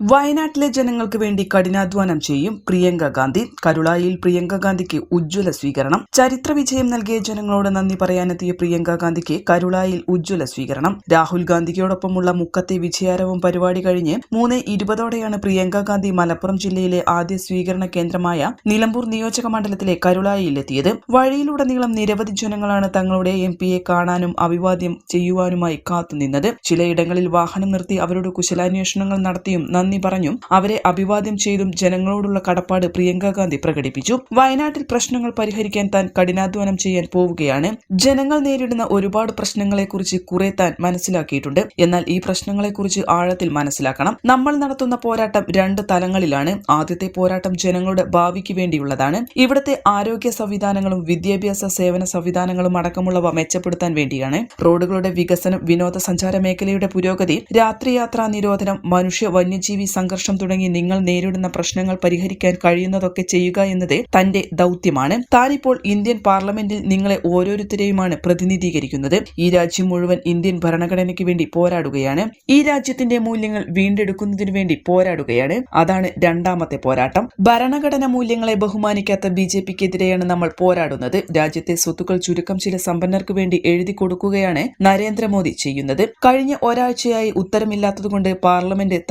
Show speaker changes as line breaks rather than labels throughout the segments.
വയനാട്ടിലെ ജനങ്ങൾക്ക് വേണ്ടി കഠിനാധ്വാനം ചെയ്യും പ്രിയങ്ക ഗാന്ധി. കരുളായിൽ പ്രിയങ്ക ഗാന്ധിക്ക് ഉജ്ജ്വല സ്വീകരണം. ചരിത്ര വിജയം നൽകിയ ജനങ്ങളോട് നന്ദി പറയാനെത്തിയ പ്രിയങ്ക ഗാന്ധിക്ക് കരുളായിൽ ഉജ്ജ്വല സ്വീകരണം. രാഹുൽ ഗാന്ധിയോടൊപ്പമുള്ള മുക്കത്തെ വിജയാരവം പരിപാടി കഴിഞ്ഞ് മൂന്ന് ഇരുപതോടെയാണ് പ്രിയങ്ക ഗാന്ധി മലപ്പുറം ജില്ലയിലെ ആദ്യ സ്വീകരണ കേന്ദ്രമായ നിലമ്പൂർ നിയോജക മണ്ഡലത്തിലെ കരുളായിലെത്തിയത് വഴിയിലുടനീളം നിരവധി ജനങ്ങളാണ് തങ്ങളുടെ എം പിയെ കാണാനും അഭിവാദ്യം ചെയ്യുവാനുമായി കാത്തുനിന്നത്. ചിലയിടങ്ങളിൽ വാഹനം നിർത്തി അവരോട് കുശലാന്വേഷണങ്ങൾ നടത്തിയും നന്ദി പറഞ്ഞും അവരെ അഭിവാദ്യം ചെയ്തും ജനങ്ങളോടുള്ള കടപ്പാട് പ്രിയങ്ക ഗാന്ധി പ്രകടിപ്പിച്ചു. വയനാട്ടിൽ പ്രശ്നങ്ങൾ പരിഹരിക്കാൻ താൻ കഠിനാധ്വാനം ചെയ്യാൻ പോവുകയാണ്. ജനങ്ങൾ നേരിടുന്ന ഒരുപാട് പ്രശ്നങ്ങളെക്കുറിച്ച് കുറെ താൻ മനസ്സിലാക്കിയിട്ടുണ്ട്. എന്നാൽ ഈ പ്രശ്നങ്ങളെക്കുറിച്ച് ആഴത്തിൽ മനസ്സിലാക്കണം. നമ്മൾ നടത്തുന്ന പോരാട്ടം രണ്ട് തലങ്ങളിലാണ്. ആദ്യത്തെ പോരാട്ടം ജനങ്ങളുടെ ഭാവിക്ക് വേണ്ടിയുള്ളതാണ്. ഇവിടുത്തെ ആരോഗ്യ സംവിധാനങ്ങളും വിദ്യാഭ്യാസ സേവന സംവിധാനങ്ങളും അടക്കമുള്ളവ മെച്ചപ്പെടുത്താൻ വേണ്ടിയാണ്. റോഡുകളുടെ വികസനം വിനോദസഞ്ചാര മേഖലയുടെ പുരോഗതി രാത്രിയാത്രാ നിരോധനം മനുഷ്യ വന്യജീവി സംഘർഷം തുടങ്ങി നിങ്ങൾ നേരിടുന്ന പ്രശ്നങ്ങൾ പരിഹരിക്കാൻ കഴിയുന്നതൊക്കെ ചെയ്യുക എന്നത് തന്റെ ദൗത്യമാണ്. താനിപ്പോൾ ഇന്ത്യൻ പാർലമെന്റിൽ നിങ്ങളെ ഓരോരുത്തരെയുമാണ് പ്രതിനിധീകരിക്കുന്നത്. ഈ രാജ്യം മുഴുവൻ ഇന്ത്യൻ ഭരണഘടനയ്ക്ക് വേണ്ടി പോരാടുകയാണ്. ഈ രാജ്യത്തിന്റെ മൂല്യങ്ങൾ വീണ്ടെടുക്കുന്നതിനു വേണ്ടി പോരാടുകയാണ്. അതാണ് രണ്ടാമത്തെ പോരാട്ടം. ഭരണഘടന മൂല്യങ്ങളെ ബഹുമാനിക്കാത്ത ബി ജെ പിക്കെതിരെയാണ് നമ്മൾ പോരാടുന്നത്. രാജ്യത്തെ സ്വത്തുക്കൾ ചുരുക്കം ചില സമ്പന്നർക്ക് വേണ്ടി എഴുതി കൊടുക്കുകയാണ് നരേന്ദ്രമോദി ചെയ്യുന്നത്. കഴിഞ്ഞ ഒരാഴ്ചയായി ഉത്തരമില്ലാത്തതുകൊണ്ട് പാർലമെന്റ്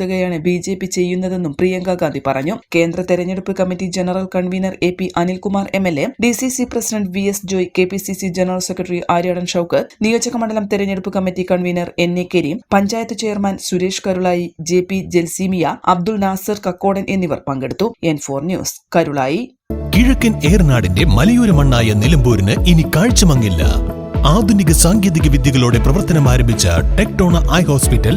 തടസ്സപ്പെടുത്തുകയാണ് ബി ജെ പി ചെയ്യുന്നതെന്നും പ്രിയങ്ക ഗാന്ധി പറഞ്ഞു. കേന്ദ്ര തെരഞ്ഞെടുപ്പ് committee general convener A P Anilkumar M L A D C C president V S Joy K P C C general secretary Aryadan Shoukath നിയോജക മണ്ഡലം തെരഞ്ഞെടുപ്പ് committee convener N A Kareem panchayat chairman Suresh Karulai J P Jalseemia Abdul Nasser Kakkodan എന്നിവർ പങ്കെടുത്തു. N four news Karulai.
കിഴക്കൻ ഏറനാടിന്റെ മലയോര മണ്ണായ നിലമ്പൂരിന് ഇനി കാഴ്ചമങ്ങില്ല. ആധുനിക സാങ്കേതിക വിദ്യകളോടെ പ്രവർത്തനം ആരംഭിച്ച ടെക്ടോണ ഐ ഹോസ്പിറ്റൽ